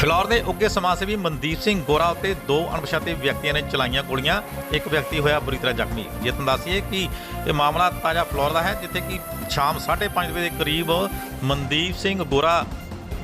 ਫਿਲੌਰ ਦੇ ਉੱਗੇ ਸਮਾਜ ਸੇਵੀ ਮਨਦੀਪ ਸਿੰਘ ਗੋਰਾ ਉੱਤੇ ਦੋ ਅਣਪਛਾਤੇ ਵਿਅਕਤੀਆਂ ਨੇ ਚਲਾਈਆਂ ਗੋਲੀਆਂ। ਇੱਕ ਵਿਅਕਤੀ ਹੋਇਆ ਬੁਰੀ ਤਰ੍ਹਾਂ ਜ਼ਖਮੀ। ਜੇ ਦੱਸੀਏ ਕਿ ਇਹ ਮਾਮਲਾ ਤਾਜ਼ਾ ਫਿਲੌਰ ਦਾ ਹੈ, ਜਿੱਥੇ ਕਿ ਸ਼ਾਮ 5:30 ਵਜੇ ਦੇ ਕਰੀਬ ਮਨਦੀਪ ਸਿੰਘ ਗੋਰਾ,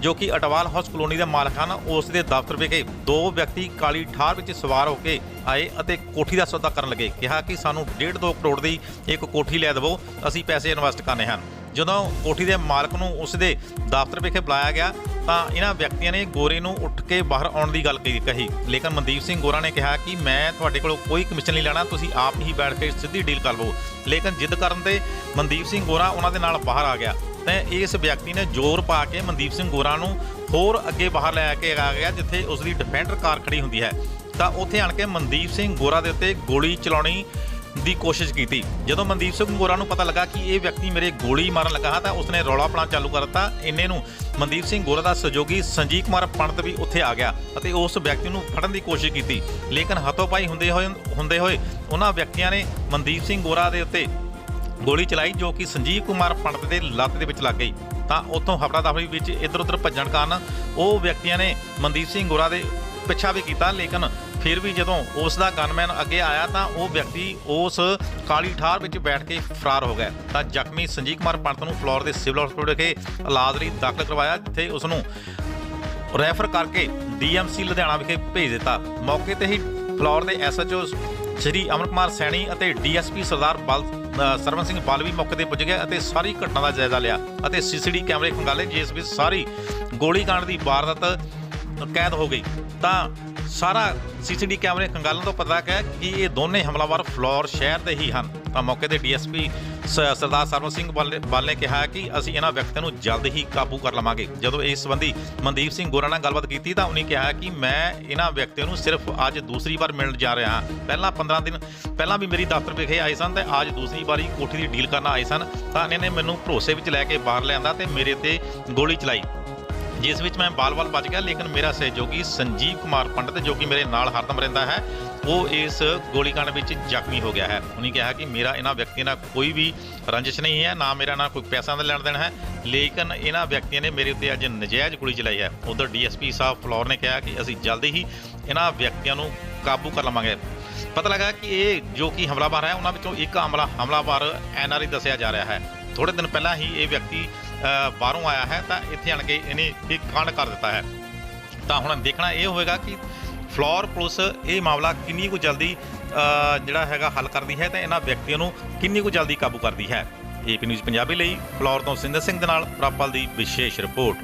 ਜੋ ਕਿ ਅਟਵਾਲ ਹਾਊਸ ਕਲੋਨੀ ਦੇ ਮਾਲਕ ਹਨ, ਉਸ ਦੇ ਦਫ਼ਤਰ ਵਿਖੇ ਦੋ ਵਿਅਕਤੀ ਕਾਲੀ ਠਾਰ ਵਿੱਚ ਸਵਾਰ ਹੋ ਕੇ ਆਏ ਅਤੇ ਕੋਠੀ ਦਾ ਸੌਦਾ ਕਰਨ ਲੱਗੇ। ਕਿਹਾ ਕਿ ਸਾਨੂੰ 1.5 2 ਕਰੋੜ ਦੀ ਇੱਕ ਕੋਠੀ ਲੈ ਦੇਵੋ, ਅਸੀਂ ਪੈਸੇ ਇਨਵੈਸਟ ਕਰਨੇ ਹਨ। ਜਦੋਂ ਕੋਠੀ ਦੇ ਮਾਲਕ ਨੂੰ ਉਸ ਦੇ ਦਫ਼ਤਰ ਵਿਖੇ ਬੁਲਾਇਆ ਗਿਆ ਤਾਂ ਇਹਨਾਂ ਵਿਅਕਤੀਆਂ ਨੇ ਗੋਰੇ ਨੂੰ ਉੱਠ ਕੇ ਬਾਹਰ ਆਉਣ ਦੀ ਗੱਲ ਕਹੀ ਕਹੀ। ਲੇਕਿਨ ਮਨਦੀਪ ਸਿੰਘ ਗੋਰਾ ਨੇ ਕਿਹਾ ਕਿ ਮੈਂ ਤੁਹਾਡੇ ਕੋਲੋਂ ਕੋਈ ਕਮਿਸ਼ਨ ਨਹੀਂ ਲੈਣਾ, ਤੁਸੀਂ ਆਪ ਹੀ ਬੈਠ ਕੇ ਸਿੱਧੀ ਡੀਲ ਕਰ ਲਵੋ। ਲੇਕਿਨ ਜਿੱਦ ਕਰਨ ਤੇ ਮਨਦੀਪ ਸਿੰਘ ਗੋਰਾ ਉਹਨਾਂ ਦੇ ਨਾਲ ਬਾਹਰ ਆ ਗਿਆ। ਤੇ ਇਸ ਵਿਅਕਤੀ ਨੇ ਜ਼ੋਰ ਪਾ ਕੇ ਮਨਦੀਪ ਸਿੰਘ ਗੋਰਾ ਨੂੰ ਹੋਰ ਅੱਗੇ ਬਾਹਰ ਲੈ ਕੇ ਆ ਗਿਆ, ਜਿੱਥੇ ਉਸ ਦੀ ਡਿਫੈਂਡਰ ਕਾਰ ਖੜੀ ਹੁੰਦੀ ਹੈ। ਤਾਂ ਉੱਥੇ ਆਣ ਕੇ ਮਨਦੀਪ ਸਿੰਘ ਗੋਰਾ ਦੇ ਉੱਤੇ ਗੋਲੀ ਚਲਾਉਣੀ ਦੀ ਕੋਸ਼ਿਸ਼ ਕੀਤੀ। ਜਦੋਂ ਮਨਦੀਪ ਸਿੰਘ ਗੋਰਾ ਨੂੰ ਪਤਾ ਲੱਗਾ ਕਿ ਇਹ ਵਿਅਕਤੀ ਮੇਰੇ ਗੋਲੀ ਮਾਰਨ ਲੱਗਾ ਹੈ, ਤਾਂ ਉਸਨੇ ਰੌਲਾ ਪਾਉਣਾ ਚਾਲੂ ਕਰ ਦਿੱਤਾ। ਇੰਨੇ ਨੂੰ ਮਨਦੀਪ ਸਿੰਘ ਗੋਰਾ ਦਾ ਸਹਿਯੋਗੀ ਸੰਜੀਵ ਕੁਮਾਰ ਪੰਡਤ ਵੀ ਉੱਥੇ ਆ ਗਿਆ ਅਤੇ ਉਸ ਵਿਅਕਤੀ ਨੂੰ ਫੜਨ ਦੀ ਕੋਸ਼ਿਸ਼ ਕੀਤੀ। ਲੇਕਿਨ ਹੱਥੋਂ-ਪਾਈ ਹੁੰਦੇ ਹੋਏ ਹੁੰਦੇ ਹੋਏ ਉਹਨਾਂ ਵਿਅਕਤੀਆਂ ਨੇ ਮਨਦੀਪ ਸਿੰਘ ਗੋਰਾ ਦੇ ਉੱਤੇ ਗੋਲੀ ਚਲਾਈ, ਜੋ ਕਿ ਸੰਜੀਵ ਕੁਮਾਰ ਪੰਡਤ ਦੇ ਲੱਤ ਦੇ ਵਿੱਚ ਲੱਗ ਗਈ। ਤਾਂ ਉੱਥੋਂ ਹਫੜਾ ਦਫੜੀ ਵਿੱਚ ਇੱਧਰ ਉੱਧਰ ਭੱਜਣ ਕਾਰਨ ਉਹ ਵਿਅਕਤੀਆਂ ਨੇ ਮਨਦੀਪ ਸਿੰਘ ਗੋਰਾ ਦੇ ਪਿੱਛਾ ਵੀ ਕੀਤਾ, ਲੇਕਿਨ ਫਿਰ ਵੀ ਜਦੋਂ ਉਸ ਦਾ ਗਨਮੈਨ ਅੱਗੇ ਆਇਆ ਤਾਂ ਉਹ ਵਿਅਕਤੀ ਉਸ ਕਾਲੀ ਠਾਰ ਵਿੱਚ ਬੈਠ ਕੇ ਫਰਾਰ ਹੋ ਗਿਆ। ਤਾਂ ਜ਼ਖਮੀ ਸੰਜੀਵ ਕੁਮਾਰ ਪੰਡਤ ਨੂੰ ਫਲੋਰ ਦੇ ਸਿਵਲ ਹਸਪਤਾਲ ਵਿਖੇ ਇਲਾਜ ਲਈ ਦਾਖਲ ਕਰਵਾਇਆ ਜਿੱਥੇ ਉਸ ਨੂੰ ਰੈਫਰ ਕਰਕੇ ਡੀਐਮਸੀ ਲੁਧਿਆਣਾ ਵਿਖੇ ਭੇਜ ਦਿੱਤਾ। ਮੌਕੇ ਤੇ ਹੀ ਫਲੋਰ ਦੇ ਐਸਐਚਓ ਸ਼੍ਰੀ ਅਮਨ ਕੁਮਾਰ ਸੈਣੀ ਅਤੇ ਡੀਐਸਪੀ ਸਰਦਾਰ ਬਲ ਅ, ਸਰਵਨ ਸਿੰਘ ਬਲ ਵੀ ਮੌਕੇ ਤੇ ਪੁੱਜ ਗਏ ਅਤੇ ਸਾਰੀ ਘਟਨਾ ਦਾ ਜਾਇਜ਼ਾ ਲਿਆ ਅਤੇ ਸੀਸੀਟੀ ਕੈਮਰੇ ਖੰਗਾਲੇ ਜਿਸ ਵਿੱਚ ਸਾਰੀ ਗੋਲੀकांड ਦੀ ਵਾਰਦਾਤ ਕੈਦ ਹੋ ਗਈ। ਤਾਂ ਸਾਰਾ ਸੀਸੀਟੀ ਕੈਮਰੇ ਖੰਗਾਲਣ ਤੋਂ ਪਤਾ ਹੈ ਕਿ ਇਹ ਦੋਨੇ ਹਮਲਾਵਰ ਫਲੋਰ ਸ਼ਹਿਰ ਦੇ ਹੀ ਹਨ। ਤਾਂ ਮੌਕੇ ਤੇ ਡੀਐਸਪੀ ਸਰਦਾਰ ਸਰਵਨ ਸਿੰਘ ਬਲ ਨੇ- ਨੇ ਕਿਹਾ ਕਿ ਅਸੀਂ ਇਹਨਾਂ ਵਿਅਕਤੀਆਂ ਨੂੰ ਜਲਦ ਹੀ ਕਾਬੂ ਕਰ ਲਵਾਂਗੇ। ਜਦੋਂ ਇਸ ਸੰਬੰਧੀ ਮਨਦੀਪ ਸਿੰਘ ਗੋਰਾ ਨਾਲ ਗੱਲਬਾਤ ਕੀਤੀ ਤਾਂ ਉਹਨੇ ਕਿਹਾ ਕਿ ਮੈਂ ਇਹਨਾਂ ਵਿਅਕਤੀਆਂ ਨੂੰ ਸਿਰਫ ਅੱਜ ਦੂਸਰੀ ਵਾਰ ਮਿਲਣ ਜਾ ਰਿਹਾ ਹਾਂ। ਪਹਿਲਾਂ 15 ਦਿਨ, ਪਹਿਲਾਂ ਵੀ ਮੇਰੀ ਦਫ਼ਤਰ ਵਿਖੇ ਆਏ ਸਨ ਤੇ ਅੱਜ ਦੂਸਰੀ ਵਾਰੀ ਕੋਠੀ ਦੀ ਡੀਲ ਕਰਨ ਆਏ ਸਨ। ਤਾਂ ਇਹਨਾਂ ਨੇ ਮੈਨੂੰ ਭਰੋਸੇ ਵਿੱਚ ਲੈ ਕੇ ਬਾਹਰ ਲਿਆਂਦਾ ਤੇ ਮੇਰੇ ਤੇ ਗੋਲੀ ਚਲਾਈ। ਜਿਸ ਵਿੱਚ ਮੈਂ ਬਾਲ-ਬਾਲ ਬਚ ਗਿਆ, ਲੇਕਿਨ ਮੇਰਾ ਸਹਿਯੋਗੀ ਸੰਜੀਵ ਕੁਮਾਰ ਪੰਡਤ, ਜੋ ਕਿ ਮੇਰੇ ਨਾਲ ਹਰਦਮ ਰਹਿੰਦਾ ਹੈ, ਉਹ ਇਸ ਗੋਲੀकांड ਵਿੱਚ ਜ਼ਖਮੀ ਹੋ ਗਿਆ ਹੈ। ਉਹਨੇ ਕਿਹਾ ਕਿ ਮੇਰਾ ਇਹਨਾਂ ਵਿਅਕਤੀਆਂ ਨਾਲ ਕੋਈ ਵੀ ਰੰਜਿਸ਼ ਨਹੀਂ ਹੈ, ਨਾ ਮੇਰਾ ਨਾਲ ਕੋਈ ਪੈਸਾ ਦਾ ਲੈਣ ਦੇਣ ਹੈ, ਲੇਕਿਨ ਇਹਨਾਂ ਵਿਅਕਤੀਆਂ ਨੇ ਮੇਰੇ ਉੱਤੇ ਅੱਜ ਨਜਾਇਜ਼ ਗੋਲੀ ਚਲਾਈ ਹੈ। ਉਧਰ ਡੀਐਸਪੀ ਸਾਹਿਬ ਫਲੋਰ ਨੇ ਕਿਹਾ ਕਿ ਅਸੀਂ ਜਲਦੀ ਹੀ ਇਹਨਾਂ ਵਿਅਕਤੀਆਂ ਨੂੰ ਕਾਬੂ ਕਰ ਲਵਾਂਗੇ। ਪਤਾ ਲੱਗਾ ਕਿ ਇਹ ਜੋ ਕਿ ਹਮਲਾਵਰ ਹੈ, ਉਹਨਾਂ ਵਿੱਚੋਂ ਇੱਕ ਹਮਲਾ ਹਮਲਾਵਰ ਐਨਆਰਆਈ ਦੱਸਿਆ ਜਾ ਰਿਹਾ ਹੈ। ਥੋੜੇ ਦਿਨ ਪਹਿਲਾਂ ਹੀ ਇਹ ਵਿਅਕਤੀ ਬਾਹਰੋਂ ਆਇਆ ਹੈ, ਤਾਂ ਇੱਥੇ ਆਣ ਕੇ ਇਹਨੇ ਇੱਕ ਕਾਂਡ ਕਰ ਦਿੱਤਾ ਹੈ। ਤਾਂ ਹੁਣ ਦੇਖਣਾ ਇਹ ਹੋਵੇਗਾ ਕਿ ਫਲੋਰ ਪੁਲਿਸ ਇਹ ਮਾਮਲਾ ਕਿੰਨੀ ਕੁ ਜਲਦੀ ਜਿਹੜਾ ਹੈਗਾ ਹੱਲ ਕਰਦੀ ਹੈ ਤੇ ਇਹਨਾਂ ਵਿਅਕਤੀਆਂ ਨੂੰ ਕਿੰਨੀ ਕੁ ਜਲਦੀ ਕਾਬੂ ਕਰਦੀ ਹੈ। ਏਪੀ ਨਿਊਜ਼ ਪੰਜਾਬੀ ਲਈ ਫਲੋਰ ਤੋਂ ਸਿੰਦਰ ਸਿੰਘ ਦੇ ਨਾਲ ਪ੍ਰਾਪਲ ਦੀ ਵਿਸ਼ੇਸ਼ ਰਿਪੋਰਟ।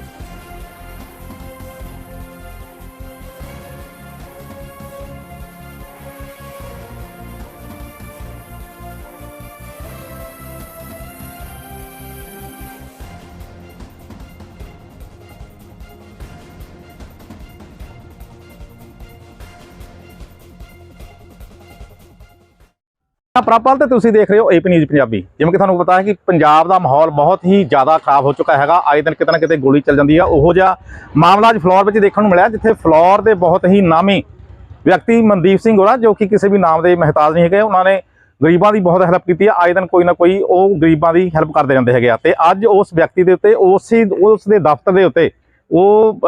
ਪ੍ਰਾਪਲ ਤੇ ਤੁਸੀਂ ਦੇਖ ਰਹੇ ਹੋ ਏਪੀ ਨਿਊਜ਼ ਪੰਜਾਬੀ। ਜਿਵੇਂ ਕਿ ਤੁਹਾਨੂੰ ਪਤਾ ਹੈ ਕਿ ਪੰਜਾਬ ਦਾ ਮਾਹੌਲ ਬਹੁਤ ਹੀ ਜ਼ਿਆਦਾ ਖਰਾਬ ਹੋ ਚੁੱਕਾ ਹੈਗਾ। ਆਏ ਦਿਨ ਕਿਤੇ ਨਾ ਕਿਤੇ ਗੋਲੀ ਚੱਲ ਜਾਂਦੀ ਆ। ਉਹੋ ਜਿਹਾ ਮਾਮਲਾ ਅੱਜ ਫਲੋਰ ਵਿੱਚ ਦੇਖਣ ਨੂੰ ਮਿਲਿਆ, ਜਿੱਥੇ ਫਲੋਰ ਦੇ ਬਹੁਤ ਹੀ ਨਾਮੀ ਵਿਅਕਤੀ ਮਨਦੀਪ ਸਿੰਘ ਹੋਰਾ, ਜੋ ਕਿ ਕਿਸੇ ਵੀ ਨਾਮ ਦੇ ਮਹਿਤਾਜ ਨਹੀਂ ਹੈਗੇ, ਉਹਨਾਂ ਨੇ ਗਰੀਬਾਂ ਦੀ ਬਹੁਤ ਹੈਲਪ ਕੀਤੀ ਆ। ਆਏ ਦਿਨ ਕੋਈ ਨਾ ਕੋਈ ਉਹ ਗਰੀਬਾਂ ਦੀ ਹੈਲਪ ਕਰਦੇ ਰਹਿੰਦੇ ਹੈਗੇ ਆ। ਤੇ ਅੱਜ ਉਸ ਵਿਅਕਤੀ ਦੇ ਉੱਤੇ, ਉਸੇ, ਉਸ ਦੇ ਦਫ਼ਤਰ ਦੇ ਉੱਤੇ ਉਹ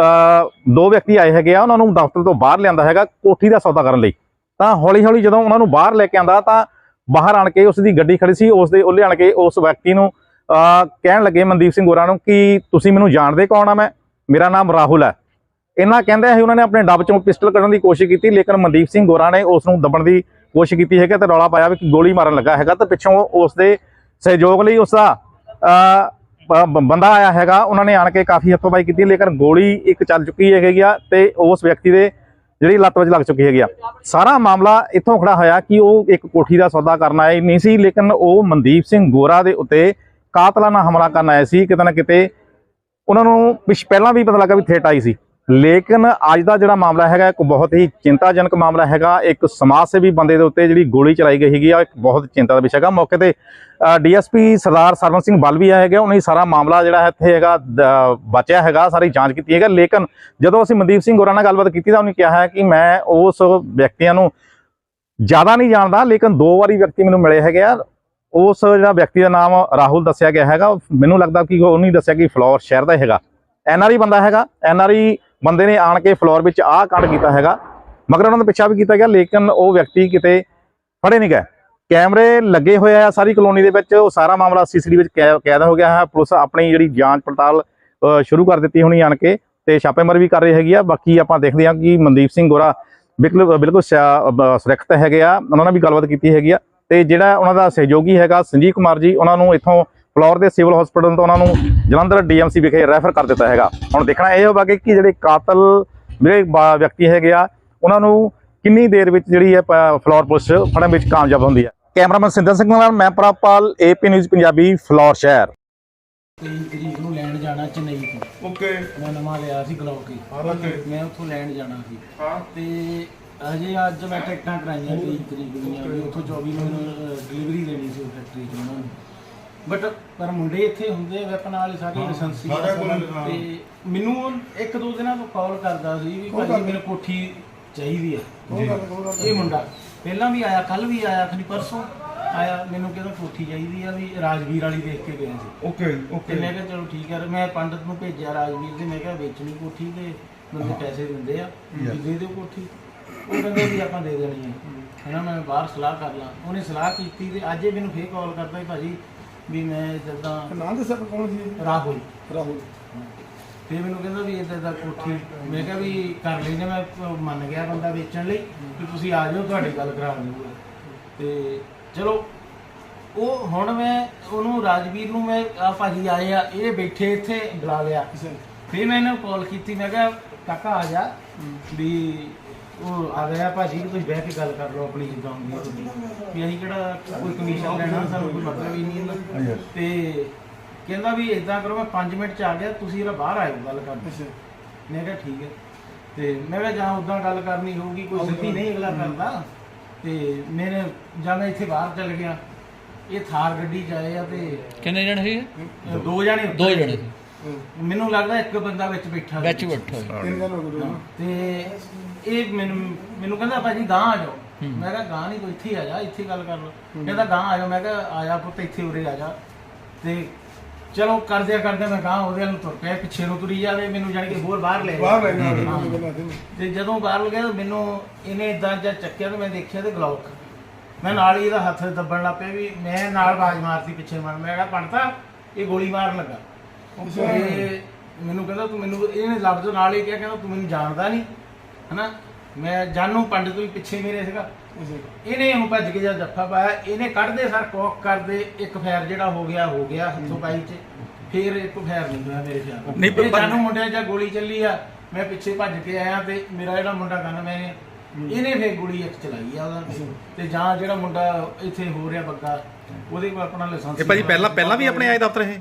ਦੋ ਵਿਅਕਤੀ ਆਏ ਹੈਗੇ ਆ। ਉਹਨਾਂ ਨੂੰ ਦਫ਼ਤਰ ਤੋਂ ਬਾਹਰ ਲਿਆਂਦਾ ਹੈਗਾ ਕੋਠੀ ਦਾ ਸੌਦਾ ਕਰਨ ਲਈ। ਤਾਂ ਹੌਲੀ ਹੌਲੀ ਜਦੋਂ ਉਹਨਾਂ ਨੂੰ ਬਾਹਰ ਲੈ ਕੇ ਆਂਦਾ, ਤਾਂ ਬਾਹਰ ਆਣ ਕੇ ਉਸ ਦੀ ਗੱਡੀ ਖੜੀ ਸੀ ਉਸ ਦੇ ਉੱਲੇ ਆਣ ਕੇ ਉਸ ਵਿਅਕਤੀ ਨੂੰ ਕਹਿਣ ਲੱਗੇ ਮਨਦੀਪ ਸਿੰਘ ਗੋਰਾ ਨੂੰ ਕਿ ਤੁਸੀਂ ਮੈਨੂੰ ਜਾਣਦੇ ਕੌਣ ਆ ਮੈਂ? ਮੇਰਾ ਨਾਮ ਰਾਹੁਲ ਹੈ। ਇਹਨਾਂ ਕਹਿੰਦੇ ਸੀ ਉਹਨਾਂ ਨੇ ਆਪਣੇ ਡੱਬ ਚੋਂ ਪਿਸਟਲ ਕੱਢਣ ਦੀ ਕੋਸ਼ਿਸ਼ ਕੀਤੀ, ਲੇਕਿਨ ਮਨਦੀਪ ਸਿੰਘ ਗੋਰਾ ਨੇ ਉਸ ਨੂੰ ਦਬਣ ਦੀ ਕੋਸ਼ਿਸ਼ ਕੀਤੀ ਹੈਗਾ ਤੇ ਰੌਲਾ ਪਾਇਆ ਵੀ ਗੋਲੀ ਮਾਰਨ ਲੱਗਾ ਹੈਗਾ ਤੇ ਪਿੱਛੋਂ ਉਸ ਦੇ ਸਹਿਯੋਗ ਲਈ ਉਸ ਦਾ ਬੰਦਾ ਆਇਆ ਹੈਗਾ। ਉਹਨਾਂ ਨੇ ਆਣ ਕੇ ਕਾਫੀ ਹੱਥੋਂਬਾਈ ਕੀਤੀ, ਲੇਕਿਨ ਗੋਲੀ ਇੱਕ ਚੱਲ ਚੁੱਕੀ ਹੈਗੀ ਆ ਤੇ ਉਸ ਵਿਅਕਤੀ ਦੇ ਜਿਹੜੀ ਲੱਤ ਵਿੱਚ ਲੱਗ ਚੁੱਕੀ ਹੈਗੀ ਆ। ਸਾਰਾ ਮਾਮਲਾ ਇੱਥੋਂ ਖੜਾ ਹੋਇਆ ਕਿ ਉਹ ਇੱਕ ਕੋਠੀ ਦਾ ਸੌਦਾ ਕਰਨ ਆਏ ਨਹੀਂ ਸੀ, ਲੇਕਿਨ ਉਹ ਮਨਦੀਪ ਸਿੰਘ ਗੋਰਾ ਦੇ ਉੱਤੇ ਕਾਤਲਾਨਾ ਹਮਲਾ ਕਰਨ ਆਏ ਸੀ। ਕਿਤੇ ਨਾ ਕਿਤੇ ਉਹਨਾਂ ਨੂੰ ਪਿਛ ਪਹਿਲਾਂ ਵੀ ਪਤਾ ਲੱਗਾ ਵੀ ਥੇਟ ਆਈ ਸੀ। ਲੇਕਿਨ ਅੱਜ ਦਾ ਜਿਹੜਾ ਮਾਮਲਾ ਹੈਗਾ, ਇੱਕ ਬਹੁਤ ਹੀ ਚਿੰਤਾਜਨਕ ਮਾਮਲਾ ਹੈਗਾ। ਇੱਕ ਸਮਾਜ ਸੇਵੀ ਬੰਦੇ ਦੇ ਉੱਤੇ ਜਿਹੜੀ ਗੋਲੀ ਚਲਾਈ ਗਈ ਹੈਗੀ ਆ, ਇੱਕ ਬਹੁਤ ਚਿੰਤਾ ਦਾ ਵਿਸ਼ਾ ਹੈਗਾ। ਮੌਕੇ ਤੇ ਡੀਐਸਪੀ ਸਰਦਾਰ ਸਰਵਨ ਸਿੰਘ ਬਲ ਵੀ ਆਇਆ ਹੈਗਾ, ਉਹਨੇ ਸਾਰਾ ਮਾਮਲਾ ਜਿਹੜਾ ਇੱਥੇ ਹੈਗਾ ਬਚਿਆ ਹੈਗਾ, ਸਾਰੀ ਜਾਂਚ ਕੀਤੀ ਹੈਗਾ। ਲੇਕਿਨ ਜਦੋਂ ਅਸੀਂ ਮਨਦੀਪ ਸਿੰਘ ਗੋਰਾ ਨਾਲ ਗੱਲਬਾਤ ਕੀਤੀ ਤਾਂ ਉਹਨੇ ਕਿਹਾ ਹੈ ਕਿ ਮੈਂ ਉਸ ਵਿਅਕਤੀਆਂ ਨੂੰ ਜ਼ਿਆਦਾ ਨਹੀਂ ਜਾਣਦਾ, ਲੇਕਿਨ ਦੋ ਵਾਰੀ ਵਿਅਕਤੀ ਮੈਨੂੰ ਮਿਲੇ ਹੈਗੇ ਆ। ਉਸ ਜਿਹੜਾ ਵਿਅਕਤੀ ਦਾ ਨਾਮ ਰਾਹੁਲ ਦੱਸਿਆ ਗਿਆ ਹੈਗਾ। ਮੈਨੂੰ ਲੱਗਦਾ ਕਿ ਉਹ ਨਹੀਂ ਦੱਸਿਆ ਕਿ ਫਲੋਰ ਸ਼ਹਿਰ ਦਾ ਹੈਗਾ। ਐਨਆਰਆਈ ਬੰਦਾ ਹੈਗਾ। ਐਨਆਰਆਈ ਬੰਦੇ ਨੇ ਆਣ ਕੇ ਫਲੋਰ ਵਿੱਚ ਆਹ ਕਾਂਡ ਕੀਤਾ ਹੈਗਾ। ਮਗਰ ਉਹਨਾਂ ਦਾ ਪਿੱਛਾ ਵੀ ਕੀਤਾ ਗਿਆ, ਲੇਕਿਨ ਉਹ ਵਿਅਕਤੀ ਕਿਤੇ ਫੜੇ ਨਹੀਂ ਗਏ। ਕੈਮਰੇ ਲੱਗੇ ਹੋਏ ਆ ਸਾਰੀ ਕਲੋਨੀ ਦੇ ਵਿੱਚ, ਉਹ ਸਾਰਾ ਮਾਮਲਾ ਸੀਸੀਟੀਵੀ ਵਿੱਚ ਕੈ- ਕੈਦ ਹੋ ਗਿਆ ਹੈ। ਪੁਲਿਸ ਆਪਣੀ ਜਿਹੜੀ ਜਾਂਚ ਪੜਤਾਲ ਸ਼ੁਰੂ ਕਰ ਦਿੱਤੀ ਹੋਣੀ ਆਣ ਕੇ ਤੇ ਛਾਪੇਮਾਰੀ ਵੀ ਕਰ ਰਹੀ ਹੈਗੀ ਆ। ਬਾਕੀ ਆਪਾਂ ਦੇਖਦੇ ਹਾਂ ਕਿ ਮਨਦੀਪ ਸਿੰਘ ਗੋਰਾ ਬਿਲਕੁਲ ਬਿਲਕੁਲ ਸੁਰੱਖਿਅਤ ਹੈਗੇ ਆ। ਉਹਨਾਂ ਨਾਲ ਵੀ ਗੱਲਬਾਤ ਕੀਤੀ ਹੈਗੀ ਆ। ਤੇ ਜਿਹੜਾ ਉਹਨਾਂ ਦਾ ਸਹਿਯੋਗੀ ਹੈਗਾ ਸੰਜੀਵ ਕੁਮਾਰ ਜੀ, ਉਹਨਾਂ ਨੂੰ ਇੱਥੋਂ ਫਲੋਰ ਦੇ ਸਿਵਲ ਹਸਪੀਟਲ ਤੋਂ ਉਹਨਾਂ ਨੂੰ ਜਲੰਧਰ ਡੀਐਮਸੀ ਵਿਖੇ ਰੈਫਰ ਕਰ ਦਿੱਤਾ ਹੈਗਾ। ਹੁਣ ਦੇਖਣਾ ਇਹ ਹੋਗਾ ਕਿ ਜਿਹੜੇ ਕਾਤਲ ਜਿਹੜੇ ਵਿਅਕਤੀ ਹੈਗੇ ਆ ਉਹਨਾਂ ਨੂੰ ਕਿੰਨੀ ਦੇਰ ਵਿੱਚ ਜਿਹੜੀ ਹੈ ਫਲੋਰ ਪੁਲਿਸ ਫੜਨ ਵਿੱਚ ਕਾਮਯਾਬ ਹੁੰਦੀ ਹੈ। ਕੈਮਰਾਮੈਨ ਸਿੰਦਰ ਸਿੰਘ ਨਾਲ ਮੈਂ ਪ੍ਰਭਪਾਲ ਏਪੀ ਨਿਊਜ਼ ਪੰਜਾਬੀ ਫਲੋਰ ਸ਼ਹਿਰ। 23 ਤਰੀਕ ਨੂੰ ਲੈਣ ਜਾਣਾ ਚੇਨਈ ਤੋਂ। ਓਕੇ। ਮੈਂ ਨਵਾਂ ਲਿਆ ਸੀ ਗਲੌਕ ਹੀ। ਓਕੇ। ਮੈਂ ਉੱਥੋਂ ਲੈਣ ਜਾਣਾ ਸੀ। ਹਾਂ। ਤੇ ਅਜੇ ਅੱਜ ਮੈਂ ਟਿਕਟਾਂ ਕਰਾਈਆਂ 23 ਤਰੀਕ ਦੀਆਂ ਉੱਥੋਂ 24 ਨੂੰ ਡਿਲੀਵਰੀ ਦੇਣੀ ਸੀ ਫੈਕਟਰੀ 'ਚ ਉਹਨਾਂ ਨੂੰ। ਬਟ ਪਰ ਮੁੰਡੇ ਇੱਥੇ ਹੁੰਦੇ ਵੈਪਨ ਵਾਲੇ ਸਾਰੇ ਲਾਇਸੈਂਸੀ ਆ। ਕੋਲ। ਹਾਂ। ਤੇ ਮੈਨੂੰ ਉਹ ਇੱਕ ਦੋ ਦਿਨਾਂ ਤੋਂ ਕਾਲ ਕਰਦਾ ਸੀ ਵੀ ਭਾਜੀ ਮੈਨੂੰ ਕੋਠੀ ਚਾਹੀਦੀ ਆ। ਇਹ ਮੁੰਡਾ। ਪਹਿਲਾਂ ਵੀ ਆਇਆ ਕੱਲ ਵੀ ਆਇਆ ਖਨੀ ਪਰਸੋਂ ਆਇਆ ਮੈਨੂੰ ਕਹਿੰਦਾ ਕੋਠੀ ਚਾਹੀਦੀ ਆ ਵੀ ਰਾਜਵੀਰ ਵਾਲੀ ਦੇਖ ਕੇ ਗਏ ਸੀ। ਓਕੇ ਤੇ ਓਕੇ ਮੈਂ ਕਿਹਾ ਚਲੋ ਠੀਕ ਹੈ ਮੈਂ ਪੰਡਤ ਨੂੰ ਭੇਜਿਆ ਰਾਜਵੀਰ ਤੇ ਮੈਂ ਕਿਹਾ ਵੇਚਣੀ ਕੋਠੀ ਤੇ ਬੰਦੇ ਪੈਸੇ ਦਿੰਦੇ ਆ ਵੀ ਦੇ ਦਿਓ ਕੋਠੀ। ਉਹ ਕਹਿੰਦੇ ਵੀ ਆਪਾਂ ਦੇ ਦੇਣੀ ਹੈ। ਹਨਾ ਮੈਂ ਬਾਹਰ ਸਲਾਹ ਕਰ ਲਾਂ। ਉਹਨੇ ਸਲਾਹ ਕੀਤੀ ਤੇ ਅੱਜ ਇਹ ਮੈਨੂੰ ਫੇਰ ਕਾਲ ਕਰਦਾ ਵੀ ਭਾਜੀ ਵੀ ਮੈਂ ਜਦਾਂ ਨਾਂ ਦੱਸਿਆ ਕੌਣ ਸੀ? ਰਾਹੁਲ। ਰਾਹੁਲ। ਤੇ ਮੈਨੂੰ ਕਹਿੰਦਾ ਵੀ ਇਦਾਂ ਦਾ ਕੋਠੀ। ਮੈਂ ਕਿਹਾ ਵੀ ਕਰ ਲੈਨੇ ਮੈਂ ਅਹ ਮੰਨ ਗਿਆ ਬੰਦਾ ਵੇਚਣ ਲਈ ਵੀ ਤੁਸੀਂ ਆ ਜਾਓ ਤੁਹਾਡੀ ਗੱਲ ਕਰਾ ਦੂੰਗਾ। ਤੇ ਚਲੋ ਉਹ ਹੁਣ ਮੈਂ ਉਹਨੂੰ ਰਾਜਵੀਰ ਨੂੰ ਮੈਂ ਆ ਭਾਜੀ ਆਏ ਆ ਇਹ ਬੈਠੇ ਇੱਥੇ ਬੁਲਾ ਲਿਆ। ਫਿਰ ਮੈਂ ਇਹਨੂੰ ਕਾਲ ਕੀਤੀ ਮੈਂ ਕਿਹਾ ਕਾਕਾ ਆ ਜਾ ਵੀ ਉਹ ਆ ਗਿਆ ਭਾਜੀ ਕਿ ਤੁਸੀਂ ਬਹਿ ਕੇ ਗੱਲ ਕਰ ਲਓ ਆਪਣੀ ਜਿੱਦਾਂ ਹੁੰਦੀ ਹੈ ਤੁਹਾਡੀ। ਵੀ ਅਸੀਂ ਕਿਹੜਾ ਕੋਈ ਕਮਿਸ਼ਨ ਲੈਣਾ ਸਾਨੂੰ ਕੋਈ ਮਤਲਬ ਹੀ ਨਹੀਂ ਇਹਦਾ ਤੇ ਕਹਿੰਦਾ ਵੀ ਇਦਾਂ ਕਰੋ ਮੈਂ 5 ਮਿੰਟ ਚ ਆ ਗਿਆ ਤੁਸੀਂ ਇਹਦਾ ਬਾਹਰ ਆਇਓ ਗੱਲ ਕਰਨ। ਮੈਂ ਕਿਹਾ ਠੀਕ ਹੈ। ਤੇ ਮੈਂ ਕਿਹਾ ਜਾਂ ਉਦਾਂ ਗੱਲ ਕਰਨੀ ਹੋਊਗੀ ਕੋਈ ਸਿੱਧੀ ਨਹੀਂ ਅਗਲਾ ਕਰਦਾ। ਤੇ ਮੇਰੇ ਜਾਂ ਮੈਂ ਇੱਥੇ ਬਾਹਰ ਚੱਲ ਗਿਆ। ਇਹ ਥਾਰ ਗੱਡੀ 'ਚ ਆਏ ਆ ਤੇ ਕਿੰਨੇ ਜਣੇ ਸੀ ਦੋ ਜਣੇ ਦੋ ਜਣੇ ਸੀ। ਮੈਨੂੰ ਲੱਗਦਾ ਇੱਕ ਬੰਦਾ ਵਿੱਚ ਬੈਠਾ ਸੀ। ਵਿੱਚ ਬੈਠਾ ਤਿੰਨ ਦਿਨ ਹੋ ਗਏ ਹਾਂ, ਤੇ ਇਹ ਮੈਨੂੰ ਮੈਨੂੰ ਕਹਿੰਦਾ ਭਾਜੀ ਗਾਂ ਆ ਜਾਓ। ਮੈਂ ਕਿਹਾ ਗਾਂ ਨਹੀਂ ਕੋਈ ਇੱਥੇ ਹੀ ਆ ਜਾ ਇੱਥੇ ਗੱਲ ਕਰ ਲਓ। ਕਹਿੰਦਾ ਗਾਂ ਆ ਜਾਓ। ਮੈਂ ਕਿਹਾ ਆ ਜਾ ਪੁੱਤ ਇੱਥੇ ਉਰੇ ਆ ਜਾ। ਤੇ ਚਲੋ ਕਰਦਿਆਂ ਕਰਦੇ ਮੈਂ ਗਾਂ ਉਹਦੇ ਨੂੰ ਤੁਰ ਪਿਆ ਪਿੱਛੇ ਨੂੰ ਤੁਰੀ ਜਾਵੇ ਮੈਨੂੰ ਜਾਣੀ ਕਿ ਹੋਰ ਬਾਹਰ ਲੈ ਗਿਆ। ਬਾਹਰ ਰਹਿਣਾ ਹਾਂ। ਤੇ ਜਦੋਂ ਬਾਹਰ ਗਿਆ ਤਾਂ ਮੈਨੂੰ ਇਹਨੇ ਇਦਾਂ ਜਾਂ ਚੱਕਿਆ ਤੇ ਮੈਂ ਦੇਖਿਆ ਤੇ ਗਲੌਕ। ਮੈਂ ਨਾਲ ਹੀ ਇਹਦਾ ਹੱਥ ਦੱਬਣ ਲੱਗ ਪਿਆ ਵੀ ਮੈਂ ਨਾਲ ਬਾਜ ਮਾਰਤੀ ਪਿੱਛੇ ਮਾਰ ਮੈਂ ਕਿਹਾ ਪੰਡਤਾ ਇਹ ਗੋਲੀ ਮਾਰਨ ਲੱਗਾ। ਮੈਨੂੰ ਕਹਿੰਦਾ ਤੂੰ ਮੈਨੂੰ ਇਹਨੇ ਲਫ਼ਜ਼ ਨਾਲ ਹੀ ਕਿਹਾ ਕਹਿੰਦਾ ਤੂੰ ਮੈਨੂੰ ਜਾਣਦਾ ਨਹੀਂ ਹਨਾ? ਮੈਂ ਜਾਨੂ ਪੰਡਤ ਵੀ ਪਿੱਛੇ ਮੇਰੇ ਸੀਗਾ। ਇਹਨੇ ਉਹਨੂੰ ਭੱਜ ਕੇ ਜਦ ਜੱਫਾ ਪਾਇਆ ਇਹਨੇ ਕੱਢਦੇ ਸਰ ਕੋਕ ਕਰਦੇ ਇੱਕ ਫੈਰ ਜਿਹੜਾ ਹੋ ਗਿਆ ਹੋ ਗਿਆ ਹੱਥੋਂ ਪਾਈ ਚ। ਫਿਰ ਇੱਕ ਫੈਰ ਨਹੀਂ ਹੋਇਆ ਮੇਰੇ ਖਿਆਲ ਨਹੀਂ, ਜਾਨੂ ਮੁੰਡਿਆਂ 'ਚ ਗੋਲੀ ਚੱਲੀ ਆ ਮੈਂ ਪਿੱਛੇ ਭੱਜ ਕੇ ਆਇਆ ਤੇ ਮੇਰਾ ਜਿਹੜਾ ਮੁੰਡਾ ਗਨ ਮੈਂ ਇਹਨੇ ਫੇਰ ਗੋਲੀ ਇੱਕ ਚਲਾਈ ਆ ਉਹਦਾ। ਤੇ ਜਾਂ ਜਿਹੜਾ ਮੁੰਡਾ ਇੱਥੇ ਹੋ ਰਿਹਾ ਬੱਗਾ ਉਹਦੇ ਕੋਲ ਆਪਣਾ ਲਾਇਸੈਂਸ ਇਹ ਭਾਜੀ ਪਹਿਲਾਂ ਪਹਿਲਾਂ ਵੀ ਆਪਣੇ ਆਏ ਦਫ਼ਤਰ ਇਹ?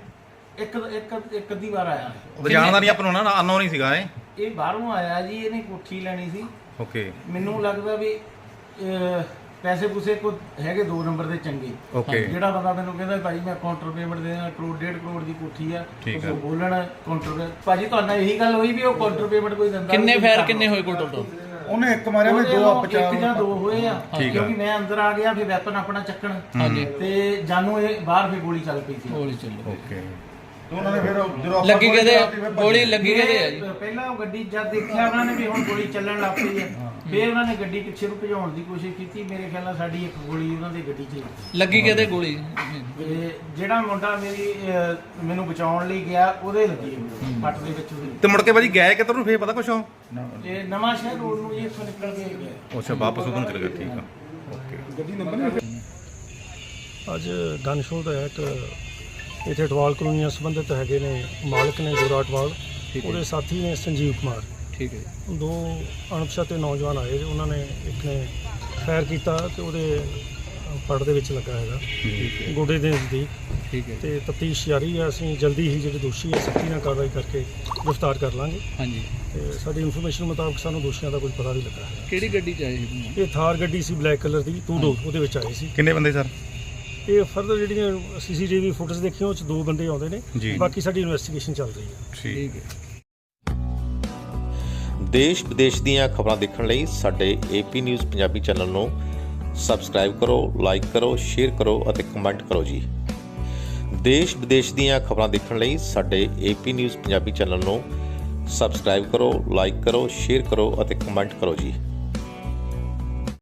ਇੱਕ ਇੱਕ ਇੱਕ ਅੱਧੀ ਵਾਰ ਆਇਆ। ਉਹ ਜਾਣਦਾ ਨਹੀਂ ਆਪਾਂ ਨੂੰ ਨਾ ਅਨਨੋਨ ਹੀ ਸੀਗਾ ਇਹ। ਇਹ ਬਾਹਰੋਂ ਆਇਆ ਜੀ ਇਹਨੇ ਕੋਠੀ ਲੈਣੀ ਸੀ। ਓਕੇ। ਮੈਨੂੰ ਲੱਗਦਾ ਵੀ ਅਹ, ਪੈਸੇ ਪੂਸੇ ਕੋ ਹੈਗੇ ਦੋ ਨੰਬਰ ਦੇ ਚੰਗੇ। ਓਕੇ। ਜਿਹੜਾ ਬੰਦਾ ਮੈਨੂੰ ਕਹਿੰਦਾ ਭਾਈ ਮੈਂ ਕਾਊਂਟਰ ਪੇਮੈਂਟ ਦੇਣਾ ਕਰੋੜ ਡੇਢ ਕਰੋੜ ਦੀ ਕੋਠੀ ਆ ਠੀਕ ਆ। ਉਹ ਬੋਲਣ ਕਾਊਂਟਰ ਭਾਜੀ ਤੁਹਾਡੇ ਨਾਲ ਇਹੀ ਗੱਲ ਹੋਈ ਵੀ ਉਹ ਕਾਊਂਟਰ ਪੇਮੈਂਟ ਕੋਈ ਦਿੰਦਾ ਕਿੰਨੇ ਨਹੀਂ, ਫੈਰ ਕਿੰਨੇ। ਹੋਏ ਕੋਲ ਟੋਟਲ ਉਹਨੇ ਇੱਕ ਮਾਰਿਆ ਮੈਂ ਦੋ ਆਪਚਾ ਇੱਕ ਜਾਂ ਦੋ ਹੋਏ ਆ। ਠੀਕ ਆ। ਕਿਉਂਕਿ ਮੈਂ ਅੰਦਰ ਆ ਗਿਆ ਫਿਰ ਵੈਪਨ ਆਪਣਾ ਚੱਕਣ। ਹਾਂਜੀ। ਤੇ ਜਾਨੂ ਇਹ ਬਾਹਰ ਫਿਰ ਗੋਲੀ ਚੱਲ ਪਈ ਸੀ। ਗੋਲੀ ਚੱਲੋ। ਓਕੇ। ਉਹਨਾਂ ਨੇ ਫਿਰ ਜਦੋਂ ਆਪਾਂ ਲੱਗੀ ਗੋਲੀ ਕਹਦੇ ਚਲਾਤੀ ਫਿਰ ਭੱਜ ਗੋਲੀ ਲੱਗੀ ਕਹਦੇ ਆ ਜੀ? ਪਹਿਲਾਂ ਉਹ ਗੱਡੀ ਜਦ ਦੇਖਿਆ ਉਹਨਾਂ ਨੇ ਵੀ ਹੁਣ ਗੋਲੀ ਚੱਲਣ ਲੱਗ ਪਈ ਹੈ। ਫਿਰ ਉਹਨਾਂ ਨੇ ਗੱਡੀ ਪਿੱਛੇ ਨੂੰ ਭਜਾਉਣ ਦੀ ਕੋਸ਼ਿਸ਼ ਕੀਤੀ। ਮੇਰੇ ਖਿਆਲ ਨਾਲ ਸਾਡੀ ਇੱਕ ਗੋਲੀ ਉਹਨਾਂ ਦੀ ਗੱਡੀ 'ਚ ਲੱਗੀ। ਲੱਗੀ ਕਹਦੇ ਗੋਲੀ? ਤੇ ਜਿਹੜਾ ਮੁੰਡਾ ਮੇਰੀ ਅਹ, ਮੈਨੂੰ ਬਚਾਉਣ ਲਈ ਗਿਆ ਉਹਦੇ ਲੱਗੀ ਹੋਈ ਪੱਟ ਦੇ ਵਿੱਚ ਉਹਦੇ ਤੇ ਮੁੜ ਕੇ ਭਾਜੀ ਗਏ ਕਿੱਧਰ ਨੂੰ? ਫੇਰ ਪਤਾ ਕੁਛ ਹੋ ਤੇ ਨਵਾਂ ਸ਼ਹਿਰ ਰੋਡ ਨੂੰ ਜੀ ਇੱਥੋਂ ਨਿਕਲ ਕੇ ਗਿਆ ਅੱਛਾ ਵਾਪਸ ਉਦੋਂ ਚਲੇ ਗਏ ਠੀਕ ਆ। ਓਕੇ। ਗੱਡੀ ਨੰਬਰ ਨਹੀਂ ਅੱਜ ਗਨ ਸ਼ੋਅ ਦਾ ਇੱਕ ਇੱਥੇ ਅਟਵਾਲ ਕਲੋਨੀ ਨਾਲ ਸੰਬੰਧਿਤ ਹੈਗੇ ਨੇ ਮਾਲਕ ਨੇ ਗੋਰਾ ਅਟਵਾਲ ਉਹਦੇ ਸਾਥੀ ਨੇ ਸੰਜੀਵ ਕੁਮਾਰ। ਠੀਕ ਹੈ ਜੀ, ਦੋ ਅਣਪਛਾਤੇ ਨੌਜਵਾਨ ਆਏ ਤੇ ਉਹਨਾਂ ਨੇ ਇੱਕ ਨੇ ਫਾਇਰ ਕੀਤਾ ਤੇ ਉਹਦੇ ਪੜ ਦੇ ਵਿੱਚ ਲੱਗਾ ਹੈਗਾ। ਗੋਡੇ ਦੇ ਨਜ਼ਦੀਕ। ਠੀਕ ਹੈ ਤੇ ਤਫਤੀਸ਼ ਜਾਰੀ ਹੈ ਅਸੀਂ ਜਲਦੀ ਹੀ ਜਿਹੜੇ ਦੋਸ਼ੀ ਹੈ ਸਖਤੀ ਨਾਲ ਕਾਰਵਾਈ ਕਰਕੇ ਗ੍ਰਿਫਤਾਰ ਕਰ ਲਾਂਗੇ। ਹਾਂਜੀ। ਤੇ ਸਾਡੀ ਇਨਫੋਰਮੇਸ਼ਨ ਮੁਤਾਬਕ ਸਾਨੂੰ ਦੋਸ਼ੀਆਂ ਦਾ ਕੁਝ ਪਤਾ ਵੀ ਲੱਗਾ। ਹੈ ਕਿਹੜੀ ਗੱਡੀ ਚ ਆਏ ਸੀ? ਇਹ ਥਾਰ ਗੱਡੀ ਸੀ ਬਲੈਕ ਕਲਰ ਦੀ ਟੂ ਡੋਰ ਉਹਦੇ ਵਿੱਚ ਆਏ ਸੀ। ਕਿੰਨੇ ਬੰਦੇ ਸਰ? ਇਹ ਫਰਦਰ ਜਿਹੜੀਆਂ ਸੀਸੀਟੀਵੀ ਫੁਟੇਜ ਦੇਖੀਆਂ ਉਹ ਚ ਦੋ ਬੰਦੇ ਆਉਂਦੇ ਨੇ। ਬਾਕੀ ਸਾਡੀ ਇਨਵੈਸਟੀਗੇਸ਼ਨ ਚੱਲ ਰਹੀ ਹੈ। ਠੀਕ ਠੀਕ ਹੈ। ਦੇਸ਼ ਵਿਦੇਸ਼ ਦੀਆਂ ਖਬਰਾਂ ਦੇਖਣ ਲਈ ਸਾਡੇ ਏਪੀ ਨਿਊਜ਼ ਪੰਜਾਬੀ ਚੈਨਲ ਨੂੰ ਸਬਸਕ੍ਰਾਈਬ ਕਰੋ ਲਾਈਕ ਕਰੋ ਸ਼ੇਅਰ ਕਰੋ ਅਤੇ ਕਮੈਂਟ ਕਰੋ ਜੀ। ਦੇਸ਼ ਵਿਦੇਸ਼ ਦੀਆਂ ਖਬਰਾਂ ਦੇਖਣ ਲਈ ਸਾਡੇ ਏਪੀ ਨਿਊਜ਼ ਪੰਜਾਬੀ ਚੈਨਲ ਨੂੰ ਸਬਸਕ੍ਰਾਈਬ ਕਰੋ ਲਾਈਕ ਕਰੋ ਸ਼ੇਅਰ ਕਰੋ ਅਤੇ ਕਮੈਂਟ ਕਰੋ ਜੀ।